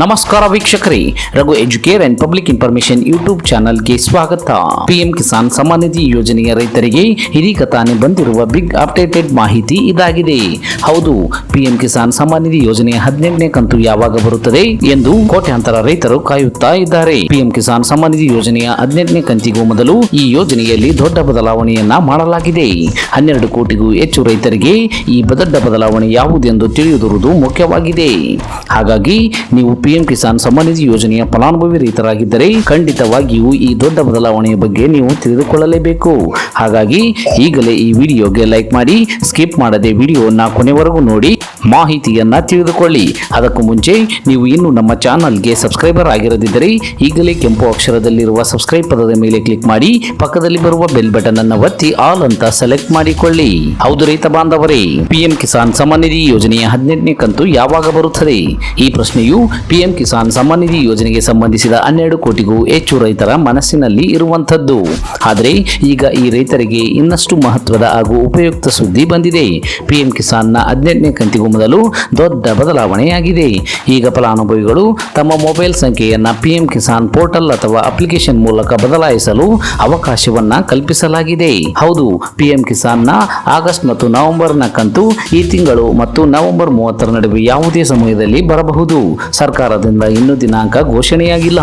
ನಮಸ್ಕಾರ ವೀಕ್ಷಕರೇ, Raghu Educare and public information YouTube ಚಾನಲ್ಗೆ ಸ್ವಾಗತ. ಪಿಎಂ ಕಿಸಾನ್ ಸಮ್ಮಾನ್ ನಿಧಿ ಯೋಜನೆಯ ರೈತರಿಗೆ ಇದೀಗ ತಾನೇ ಬಂದಿರುವ ಬಿಗ್ ಅಪ್ಡೇಟೆಡ್ ಮಾಹಿತಿ ಇದಾಗಿದೆ. ಹೌದು ಪಿಎಂ ಕಿಸಾನ್ ಸಮ್ಮಾನ್ ನಿಧಿ ಯೋಜನೆಯ ಹದಿನೆಂಟನೇ ಕಂತು ಯಾವಾಗ ಬರುತ್ತದೆ ಎಂದು ಕೋಟ್ಯಾಂತರ ರೈತರು ಕಾಯುತ್ತಾ ಇದ್ದಾರೆ. ಪಿಎಂ ಕಿಸಾನ್ ಸಮ್ಮಾನ್ ನಿಧಿ ಯೋಜನೆಯ ಹದಿನೆಂಟನೇ ಕಂತಿಗೂ ಮೊದಲು ಈ ಯೋಜನೆಯಲ್ಲಿ ದೊಡ್ಡ ಬದಲಾವಣೆಯನ್ನ ಮಾಡಲಾಗಿದೆ. ಹನ್ನೆರಡು ಕೋಟಿಗೂ ಹೆಚ್ಚು ರೈತರಿಗೆ ಈ ದೊಡ್ಡ ಬದಲಾವಣೆ ಯಾವುದೆಂದು ತಿಳಿಯುವುದು ಮುಖ್ಯವಾಗಿದೆ. ಹಾಗಾಗಿ ನೀವು ಪಿಎಂ ಕಿಸಾನ್ ಸಮ್ಮಾನ್ ನಿಧಿ ಯೋಜನೆಯ ಫಲಾನುಭವಿ ರೈತರಾಗಿದ್ದರೆ ಖಂಡಿತವಾಗಿಯೂ ಈ ದೊಡ್ಡ ಬದಲಾವಣೆಯ ಬಗ್ಗೆ ನೀವು ತಿಳಿದುಕೊಳ್ಳಲೇಬೇಕು. ಹಾಗಾಗಿ ಈಗಲೇ ಈ ವಿಡಿಯೋಗೆ ಲೈಕ್ ಮಾಡಿ, ಸ್ಕಿಪ್ ಮಾಡದೆ ವಿಡಿಯೋನ ಕೊನೆವರೆಗೂ ನೋಡಿ. ಮಾಹಿತಿಯನ್ನ ತಿಳಿದುಕೊಳ್ಳಿ. ಅದಕ್ಕೂ ಮುಂಚೆ ನೀವು ಇನ್ನು ನಮ್ಮ ಚಾನಲ್ಗೆ ಸಬ್ಸ್ಕ್ರೈಬರ್ ಆಗಿರದಿದ್ದರೆ ಈಗಲೇ ಕೆಂಪು ಅಕ್ಷರದಲ್ಲಿರುವ ಸಬ್ಸ್ಕ್ರೈಬ್ ಪದದ ಮೇಲೆ ಕ್ಲಿಕ್ ಮಾಡಿ, ಪಕ್ಕದಲ್ಲಿ ಬರುವ ಬೆಲ್ ಬಟನ್ ಅನ್ನು ಒತ್ತಿ ಆಲ್ ಅಂತ ಸೆಲೆಕ್ಟ್ ಮಾಡಿಕೊಳ್ಳಿ. ಹೌದು ರೈತ ಬಾಂಧವರೇ ಪಿಎಂ ಕಿಸಾನ್ ಸಮ್ಮಾನ್ ನಿಧಿ ಯೋಜನೆಯ ಹದಿನೆಂಟನೇ ಕಂತು ಯಾವಾಗ ಬರುತ್ತದೆ? ಈ ಪ್ರಶ್ನೆಯು ಪಿಎಂ ಕಿಸಾನ್ ಸಮ್ಮಾನ್ ನಿಧಿ ಯೋಜನೆಗೆ ಸಂಬಂಧಿಸಿದ ಹನ್ನೆರಡು ಕೋಟಿಗೂ ಹೆಚ್ಚು ರೈತರ ಮನಸ್ಸಿನಲ್ಲಿ ಇರುವಂತದ್ದು ಆದರೆ ಈಗ ಈ ರೈತರಿಗೆ ಇನ್ನಷ್ಟು ಮಹತ್ವದ ಹಾಗೂ ಉಪಯುಕ್ತ ಸುದ್ದಿ ಬಂದಿದೆ. ಪಿಎಂ ಕಿಸಾನ್ನ ಹದಿನೆಂಟನೇ ಕಂತಿಗೂ ಮೊದಲು ದೊಡ್ಡ ಬದಲಾವಣೆಯಾಗಿದೆ. ಈಗ ಫಲಾನುಭವಿಗಳು ತಮ್ಮ ಮೊಬೈಲ್ ಸಂಖ್ಯೆಯನ್ನು ಪಿಎಂ ಕಿಸಾನ್ ಪೋರ್ಟಲ್ ಅಥವಾ ಅಪ್ಲಿಕೇಶನ್ ಮೂಲಕ ಬದಲಾಯಿಸಲು ಅವಕಾಶವನ್ನ ಕಲ್ಪಿಸಲಾಗಿದೆ. ಹೌದು ಪಿಎಂ ಕಿಸಾನ್ನ ಆಗಸ್ಟ್ ಮತ್ತು ನವೆಂಬರ್ನ ಕಂತು ಈ ತಿಂಗಳು ಮತ್ತು ನವೆಂಬರ್ ಮೂವತ್ತರ ನಡುವೆ ಯಾವುದೇ ಸಮಯದಲ್ಲಿ ಬರಬಹುದು. ಸರ್ಕಾರದಿಂದ ಇನ್ನೂ ದಿನಾಂಕ ಘೋಷಣೆಯಾಗಿಲ್ಲ.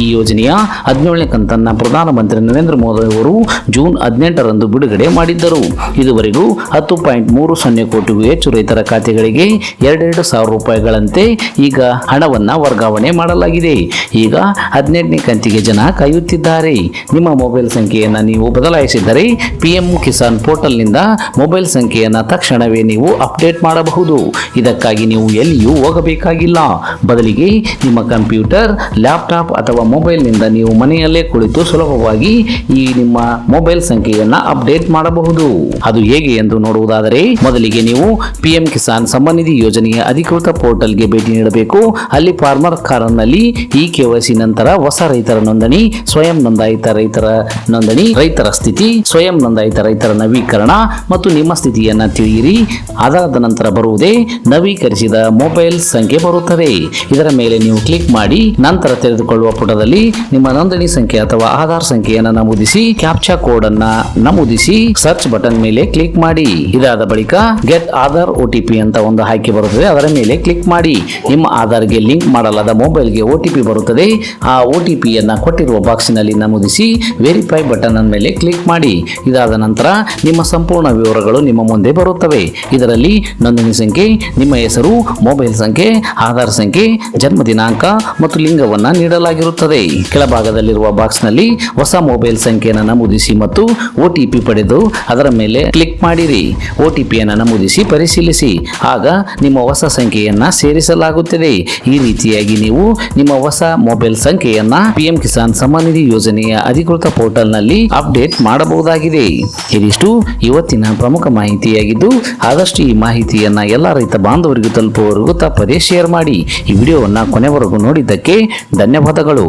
ಈ ಯೋಜನೆಯ ಹದಿನೇಳನೇ ಕಂತನ್ನ ಪ್ರಧಾನಮಂತ್ರಿ ನರೇಂದ್ರ ಮೋದಿ ಅವರು ಜೂನ್ ಹದಿನೆಂಟರಂದು ಬಿಡುಗಡೆ ಮಾಡಿದ್ದರು. ಇದುವರೆಗೂ ಹತ್ತು ಪಾಯಿಂಟ್ ಮೂರು ಸೊನ್ನೆ ಕೋಟಿಗೂ ಹೆಚ್ಚು ರೈತರ ಖಾತೆಗಳಿಗೆ ಎರಡೆರಡು ಸಾವಿರ ರೂಪಾಯಿಗಳಂತೆ ಈಗ ಹಣವನ್ನ ವರ್ಗಾವಣೆ ಮಾಡಲಾಗಿದೆ. ಈಗ ಹದಿನೆಂಟನೇ ಕಂತಿಗೆ ಜನ ಕಾಯುತ್ತಿದ್ದಾರೆ. ನಿಮ್ಮ ಮೊಬೈಲ್ ಸಂಖ್ಯೆಯನ್ನು ನೀವು ಬದಲಾಯಿಸಿದರೆ ಪಿಎಂ ಕಿಸಾನ್ ಪೋರ್ಟಲ್ನಿಂದ ಮೊಬೈಲ್ ಸಂಖ್ಯೆಯನ್ನು ತಕ್ಷಣವೇ ನೀವು ಅಪ್ಡೇಟ್ ಮಾಡಬಹುದು. ಇದಕ್ಕಾಗಿ ನೀವು ಎಲ್ಲಿಯೂ ಹೋಗಬೇಕಾಗಿಲ್ಲ. ಬದಲಿಗೆ ನಿಮ್ಮ ಕಂಪ್ಯೂಟರ್, ಲ್ಯಾಪ್ಟಾಪ್ ಅಥವಾ ಮೊಬೈಲ್ನಿಂದ ನೀವು ಮನೆಯಲ್ಲೇ ಕುಳಿತು ಸುಲಭವಾಗಿ ಈ ನಿಮ್ಮ ಮೊಬೈಲ್ ಸಂಖ್ಯೆಯನ್ನು ಅಪ್ಡೇಟ್ ಮಾಡಬಹುದು. ಅದು ಹೇಗೆ ಎಂದು ನೋಡುವುದಾದರೆ, ಮೊದಲಿಗೆ ನೀವು ಪಿಎಂ ಕಿಸಾನ್ ಸಮ್ಮಾನ್ ನಿಧಿ ಯೋಜನೆಯ ಅಧಿಕೃತ ಪೋರ್ಟಲ್ಗೆ ಭೇಟಿ ನೀಡಬೇಕು. ಅಲ್ಲಿ ಫಾರ್ಮರ್ ಕಾರನ್ನಲ್ಲಿ ಇ ಕೆವೈಸಿ ನಂತರ ಹೊಸ ರೈತರ ನೋಂದಣಿ, ಸ್ವಯಂ ನೋಂದಾಯಿತ ರೈತರ ನೋಂದಣಿ, ರೈತರ ಸ್ಥಿತಿ, ಸ್ವಯಂ ನೋಂದಾಯಿತ ರೈತರ ನವೀಕರಣ ಮತ್ತು ನಿಮ್ಮ ಸ್ಥಿತಿಯನ್ನ ತಿಳಿಯಿರಿ. ಅದಾದ ನಂತರ ಬರುವುದೇ ನವೀಕರಿಸಿದ ಮೊಬೈಲ್ ಸಂಖ್ಯೆ ಬರುತ್ತದೆ. ಇದರ ಮೇಲೆ ನೀವು ಕ್ಲಿಕ್ ಮಾಡಿ, ನಂತರ ತೆರೆದುಕೊಳ್ಳುವ ಪುಟದಲ್ಲಿ ನಿಮ್ಮ ನೋಂದಣಿ ಸಂಖ್ಯೆ ಅಥವಾ ಆಧಾರ್ ಸಂಖ್ಯೆಯನ್ನು ನಮೂದಿಸಿ, ಕ್ಯಾಪ್ಚಾ ಕೋಡ್ ಅನ್ನ ನಮೂದಿಸಿ, ಸರ್ಚ್ ಬಟನ್ ಮೇಲೆ ಕ್ಲಿಕ್ ಮಾಡಿ. ಇದಾದ ಬಳಿಕ ಗೆಟ್ ಆಧಾರ್ ಒಟಿಪಿ ಅಂತ ಆಯ್ಕೆ ಬರುತ್ತದೆ. ಅದರ ಮೇಲೆ ಕ್ಲಿಕ್ ಮಾಡಿ ನಿಮ್ಮ ಆಧಾರ್ಗೆ ಲಿಂಕ್ ಮಾಡಲಾದ ಮೊಬೈಲ್ಗೆ ಒ ಟಿ ಪಿ ಬರುತ್ತದೆ. ಆ ಒ ಟಿ ಪಿಯನ್ನು ಕೊಟ್ಟಿರುವ ಬಾಕ್ಸಿನಲ್ಲಿ ನಮೂದಿಸಿ ವೆರಿಫೈ ಬಟನ್ ಮೇಲೆ ಕ್ಲಿಕ್ ಮಾಡಿ. ಇದಾದ ನಂತರ ನಿಮ್ಮ ಸಂಪೂರ್ಣ ವಿವರಗಳು ನಿಮ್ಮ ಮುಂದೆ ಬರುತ್ತವೆ. ಇದರಲ್ಲಿ ನೋಂದಣಿ ಸಂಖ್ಯೆ, ನಿಮ್ಮ ಹೆಸರು ಮೊಬೈಲ್ ಸಂಖ್ಯೆ, ಆಧಾರ್ ಸಂಖ್ಯೆ, ಜನ್ಮ ದಿನಾಂಕ ಮತ್ತು ಲಿಂಗವನ್ನು ನೀಡಲಾಗಿರುತ್ತದೆ. ಕೆಳಭಾಗದಲ್ಲಿರುವ ಬಾಕ್ಸ್ನಲ್ಲಿ ಹೊಸ ಮೊಬೈಲ್ ಸಂಖ್ಯೆಯನ್ನು ನಮೂದಿಸಿ ಮತ್ತು ಒ ಟಿ ಪಿ ಪಡೆದು ಅದರ ಮೇಲೆ ಕ್ಲಿಕ್ ಮಾಡಿರಿ. ಒ ಟಿ ಪಿಯನ್ನು ನಮೂದಿಸಿ ಪರಿಶೀಲಿಸಿ. ಆಗ ನಿಮ್ಮ ಹೊಸ ಸಂಖ್ಯೆಯನ್ನು ಸೇರಿಸಲಾಗುತ್ತದೆ. ಈ ರೀತಿಯಾಗಿ ನೀವು ನಿಮ್ಮ ಹೊಸ ಮೊಬೈಲ್ ಸಂಖ್ಯೆಯನ್ನು ಪಿಎಂ ಕಿಸಾನ್ ಸಮ್ಮಾನ್ ನಿಧಿ ಯೋಜನೆಯ ಅಧಿಕೃತ ಪೋರ್ಟಲ್ನಲ್ಲಿ ಅಪ್ಡೇಟ್ ಮಾಡಬಹುದಾಗಿದೆ. ಇದಿಷ್ಟು ಇವತ್ತಿನ ಪ್ರಮುಖ ಮಾಹಿತಿಯಾಗಿದ್ದು, ಆದಷ್ಟು ಈ ಮಾಹಿತಿಯನ್ನ ಎಲ್ಲ ರೈತ ಬಾಂಧವರಿಗೂ ತಲುಪುವವರೆಗೂ ತಪ್ಪದೇ ಶೇರ್ ಮಾಡಿ. ಈ ವಿಡಿಯೋವನ್ನು ಕೊನೆವರೆಗೂ ನೋಡಿದ್ದಕ್ಕೆ ಧನ್ಯವಾದಗಳು.